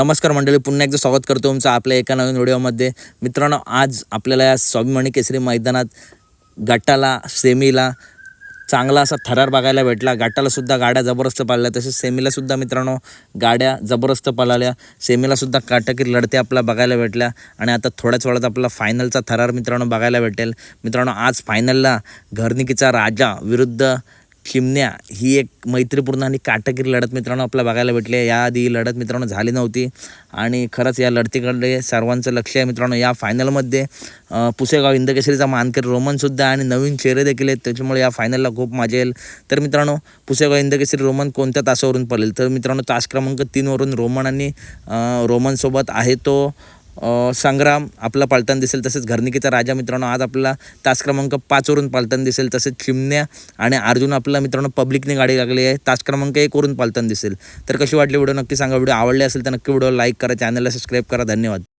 नमस्कार मंडळी पुन्हा एकदा स्वागत करतो तुमचं आपल्या एका नवीन व्हिडिओमध्ये. मित्रांनो आज आपल्याला या स्वाभिमानी केसरी मैदानात गटाला सेमीला चांगला असा थरार बघायला भेटला. गटालासुद्धा गाड्या जबरदस्त पाळल्या. तसेच सेमीलासुद्धा मित्रांनो गाड्या जबरदस्त पळाल्या. सेमीलासुद्धा काटकीर लढत्या आपल्याला बघायला भेटल्या. आणि आता थोड्याच वेळात आपला फायनलचा थरार मित्रांनो बघायला भेटेल. मित्रांनो आज फायनलला घरनिकीचा राजा विरुद्ध चिमण्या ही एक मैत्रीपूर्ण आणि काटकीर लढत मित्रांनो आपल्याला बघायला भेटले याआधी ही लढत मित्रांनो झाली नव्हती आणि खरंच या लढतीकडे सर्वांचं लक्ष आहे मित्रांनो. या फायनलमध्ये पुसेगाव इंदकेसरीचा मानकरी रोमनसुद्धा आणि नवीन चेहरे देखील आहेत. त्याच्यामुळे या फायनलला खूप मजा येईल. तर मित्रांनो पुसेगाव इंदकेसरी रोमन कोणत्या तासावरून पडेल तर मित्रांनो तास क्रमांक तीनवरून रोमन आणि रोमनसोबत आहे तो संग्राम आपला पालताना दिसेल तसेच घरनिकीचा राजा मित्रांनो आज आपला तास क्रमांक पाचवरून पालताना दिसेल तसेच चिमण्या आणि अर्जुन आपला मित्रांनो पब्लिकने गाडी लागली आहे तास क्रमांक एकवरून पालताना दिसेल. तर कशी वाटली व्हिडिओ नक्की सांगा. व्हिडिओ आवडले असेल तर नक्की व्हिडिओ लाईक करा चॅनलला सबस्क्राईब करा. धन्यवाद.